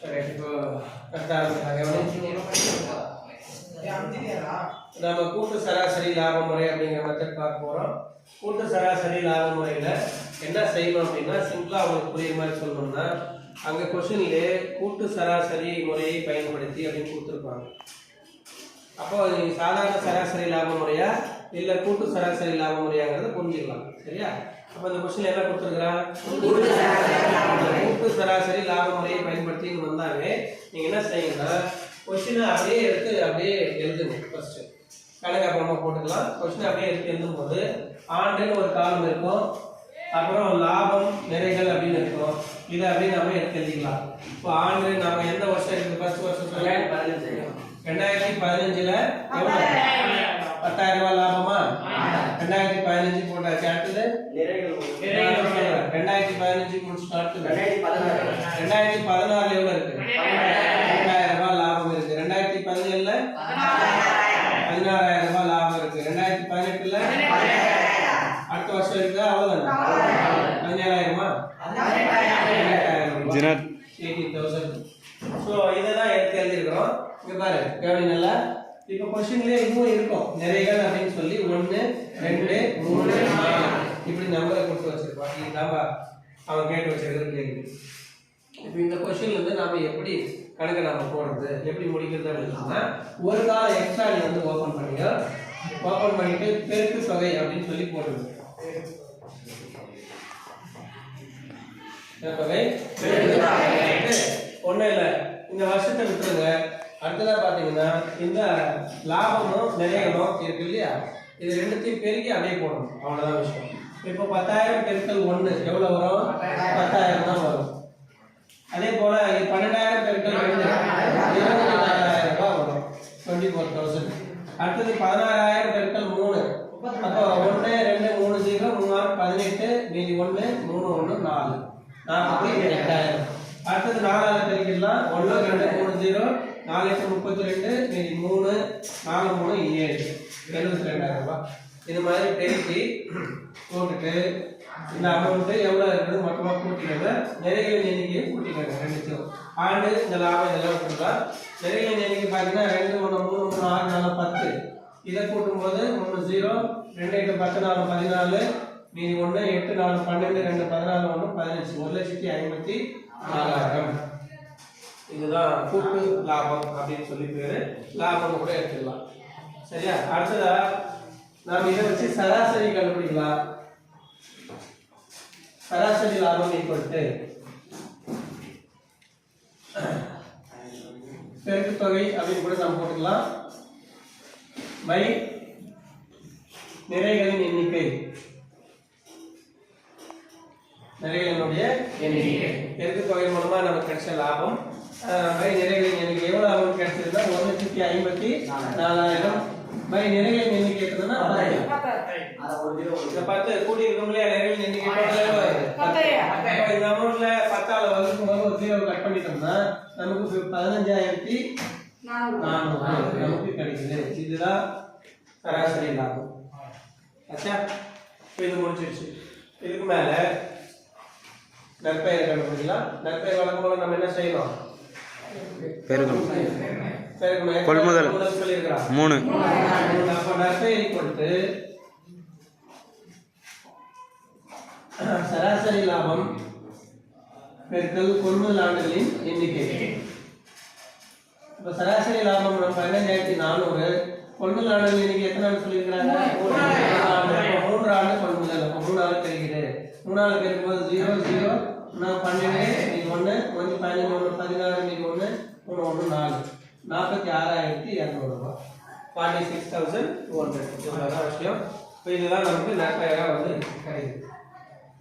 சரி இப்போ கரெக்டாக நம்ம கூட்டு சராசரி லாப முறை அப்படிங்கிற மெத்தட் பார்க்க போகிறோம் கூட்டு சராசரி லாப முறையில் என்ன செய்யணும் அப்படின்னா சிம்பிளாக அவங்களுக்கு புரியுற மாதிரி சொல்லணும்னா அங்கே கொஷின்லே கூட்டு சராசரி முறையை பயன்படுத்தி அப்படின்னு கொடுத்துருப்பாங்க. அப்போ நீங்கள் சாதாரண சராசரி லாப முறையா இல்லை கூட்டு சராசரி லாப முறையாங்கிறத புரிஞ்சுக்கலாம். சரியா? அப்போ இந்த கொஸ்டின் என்ன கொடுத்துருக்குறான் இங்க வந்தாவே நீங்கள் என்ன செய்யுங்கன்னா கொஸ்டினை அப்படியே எடுத்து அப்படியே எழுதுங்க ஃபர்ஸ்ட் கணக்கு அப்புறமா போட்டுக்கலாம். கொஸ்டினை அப்படியே எடுத்து எழுதும்போது ஆண்டுன்னு ஒரு காலம் இருக்கும். அப்புறம் லாபம் நிறைகள் அப்படின்னு இருக்கும். இதை அப்படியே நம்ம எடுத்து எழுதிக்கலாம். இப்போ ஆண்டு நம்ம எந்த வருஷம் இருக்குது ஃபர்ஸ்ட் வருஷம் சொல்லுங்க. ரெண்டாயிரத்தி பதினஞ்சுல எவ்வளவு பத்தாயிரம் ரூபாய் லாபமா ரெண்டாயிரத்தி பதினஞ்சு போட்டாச்சு அடுத்தது ரெண்டாயிரத்தி அடுத்தது ரெண்டாயிரத்தி பதினாறுல எவ்வளவு இருக்கு? ரெண்டாயிரம் ரூபாய் லாபம் இருக்கு. ரெண்டாயிரத்தி பதினேழுல? பதினாறாயிரம். ரூபாய் லாபம் இருக்கு. ரெண்டாயிரத்தி பதினெட்டுல? அடுத்த வருஷம் இருக்கு அவ்வளவுதான்? பதினேழாயிரமா? பதினெட்டாயிரம் தௌசண்ட். ஸோ இதை தான் எடுத்து எழுதியிருக்கிறோம் இங்க பாரு கவனி நல்லா. இப்போ கொஸ்டின்லேயே இதுவும் இருக்கும். நிறைகள் அப்படின்னு சொல்லி ஒன்று ரெண்டு மூணு நாலு. இப்படி நம்பரை கொடுத்து வச்சிருப்பான் இது நம்ம அவன் கேட்டு வச்சிருக்கிற கேள்வி. இப்போ இந்த கொஸ்டின்ல நாம் நாம எப்படி கணக்கு நாம போடுறது எப்படி முடிக்கிறது அப்படின்னு ஒரு கால எக்ஸ்ட்ரா நீ வந்து ஓபன் பண்ணிக்க ஓபன் பண்ணிட்டு பெருக்கு தொகை அப்படின்னு சொல்லி போடுறது. ஒன்றும் இல்லை. இந்த வருஷத்தை விட்டுருங்க. அடுத்ததாக பார்த்தீங்கன்னா இந்த லாபமும் நிறையணும் இருக்கு இல்லையா? இது ரெண்டுத்தையும் பெருக்கி அப்படியே போடணும். அவ்வளோதான் விஷயம். இப்போ பத்தாயிரம் பெருக்கல் ஒன்று எவ்வளோ வரும்? பத்தாயிரம் தான் வரும். அதே போல் இது பன்னெண்டாயிரம் பெருக்கல் ரெண்டு. இருபத்தி நாலாயிரம் ரூபாய் வரும். டுவெண்ட்டி ஃபோர் தௌசண்ட் அடுத்தது பதினாறாயிரம் பெருக்கல் மூணு. அப்போ ஒன்று ரெண்டு மூணு ஜீரோ மூணாறு பதினெட்டு மீதி ஒன்று மூணு ஒன்று நாலு. நாற்பத்தி எட்டாயிரம் அடுத்தது நாலாயிரம் பெருக்கிடலாம். ஒன்று ரெண்டு மூணு ஜீரோ நாலு எட்டு முப்பத்தி ரெண்டு மீதி மூணு நாலு மூணு ஏழு. எழுபத்தி ரெண்டாயிரம் ரூபாய். இது மாதிரி பெருக்கி போட்டுட்டு இந்த அமௌண்ட்டு எவ்வளோ இருக்குது மொத்தமாக கூட்டிக்கோங்க. நிறைகளின் எண்ணிக்கையை கூட்டிக்கோங்க ரெண்டுத்தையும். ஆண்டு இந்த லாபம் இதெல்லாம் கொடுத்தா. நிறைகளின் எண்ணிக்கை பார்த்தீங்கன்னா ரெண்டு ஒன்று மூணு மூணு ஆறு நாலு பத்து. இதை கூட்டும்போது மூணு ஜீரோ ரெண்டு எட்டு பத்து நாலு பதினாலு. மீதி ஒன்று எட்டு நாலு பன்னெண்டு ரெண்டு பதினாலு ஒன்று பதினஞ்சு. ஒரு லட்சத்தி ஐம்பத்தி நாலாயிரம். இதுதான் கூட்டு லாபம் அப்படின்னு சொல்லி பேர். லாபம் கூட எடுத்துக்கலாம். சரியா? அடுத்ததாக நாம் இதை வச்சு சராசரி கண்டுபிடிக்கலாம். சராசரி லாபம் ஈக்குவல்ட்டு பெருக்கு தொகை அப்படின்னு கூட நம்ம போட்டுக்கலாம். பை நிறைகளின் எண்ணிக்கை. நிறைகளினுடைய எண்ணிக்கை. பெருக்கு தொகை மூலமா நமக்கு கிடைச்ச லாபம் பை நிறைகளின் எண்ணிக்கை எவ்வளவு லாபம் கிடைச்சதுன்னா ஒரு லட்சத்தி ஐம்பத்தி நாலாயிரம். பை நிறைகளின் எண்ணிக்கை எத்தனைன்னா பத்து கூடி இல்லையா நிறைகளின் எண்ணிக்கை இந்த அமௌண்ட்ல பத்தால வகுக்கும் போது ஒரு ஜீரோ கட் பண்ணிட்டோம்னா நமக்கு பதினஞ்சாயிரத்தி நானூறு. நமக்கு கிடைக்குது. இதுதான் சராசரி லாபம். ஆச்சா? இப்போ இது முடிச்சிருச்சு இதுக்கு மேல நற்பெயர் கண்டுபிடிக்கலாம். நற்பெயர் வழங்கும்போது நம்ம என்ன செய்யணும்? பெருகணும். கொள்முதல். மூணு. சராசரி லாபம் பெருக்கல் கொள்முதல் ஆண்டுகளின் எண்ணிக்கை. இப்ப சராசரி லாபம் நம்ம பதினஞ்சாயிரத்தி நானூறு. கொள்முதல் ஆண்டுகள் எண்ணிக்கை எத்தனை ஆண்டு சொல்லியிருக்கிறாங்க? ஆண்டு. மூன்று ஆண்டு கொள்முதல். மூணு ஆள் பெருகிறது மூணு ஆள் பெருக்கும்போது ஜீரோ ஜீரோ நான் பன்னெண்டு நீ ஒன்று ஒன்று பதினஞ்சு ஒன்று பதினாறு நீ ஒன்று ஒன்று ஒன்று நாலு. நாற்பத்தி ஆறாயிரத்தி இரநூறுபா forty six thousand two hundred இவ்வளோதான் விஷயம். இப்போ இதுதான் நமக்கு நற்பெயராக வந்து கிடைக்குது.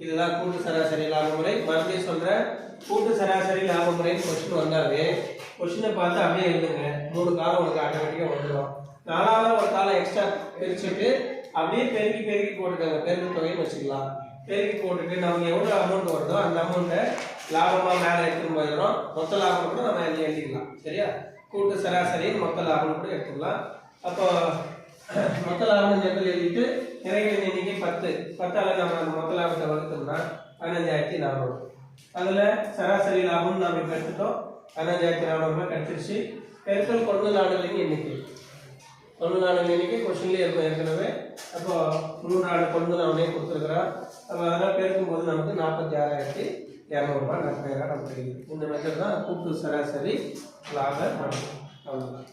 இதுதான் கூட்டு சராசரி லாப முறை. மறுபடியும் சொல்கிறேன் கூட்டு சராசரி லாப முறைன்னு கொஸ்டின் வந்தாவே கொஸ்டினை பார்த்து அப்படியே எழுதுங்க மூணு காலம் உங்களுக்கு ஆட்டோமேட்டிக்காக வந்துடும் நாலாவது ஒரு காலம் எக்ஸ்ட்ரா பிரிச்சுட்டு அப்படியே பெருக்கி பெருக்கி போட்டுக்கோங்க. பெருக்கு தொகைன்னு வச்சுக்கலாம். பெருக்கி போட்டுட்டு நமக்கு எவ்வளோ அமௌண்ட் வருதோ அந்த அமௌண்ட்டை லாபமாக மேலே எடுத்துன்னு போயிடும் மொத்த லாபம் கூட நம்ம எழுதி எழுதிக்கலாம் சரியா? கூட்டு சராசரி மொத்த லாபம் கூட எடுத்துக்கலாம். அப்போ மொத்த லாபம் சேர்த்து எழுதிட்டு நிறைகளின் எண்ணிக்கை பத்து. பத்தால நம்ம அந்த மொத்த லாபத்தை வகுத்தோம்னா பதினஞ்சாயிரத்தி நானூறு. அதில் சராசரி லாபம் நாம் இப்போ எடுத்துட்டோம். பதினஞ்சாயிரத்தி நானூறுபா கிடச்சிருச்சு. பெருக்கல் கொண்டு நாடுகளின் எண்ணிக்கை. கொண்டு நாடுகளின் எண்ணிக்கை கொஸ்டின்லேயே இருக்கும் ஏற்கனவே. அப்போ நூறு நாடு கொண்டு நானே கொடுத்துருக்குறான் அப்போ அதெல்லாம் பெருக்கும் போது நமக்கு நாற்பத்தி ஆறாயிரத்தி இரநூறுபா நாற்பதாயிரம் நமக்கு கிடைக்குது இந்த மெத்தட் தான் கூட்டு சராசரி லாப கணக்கு அவ்வளோதான்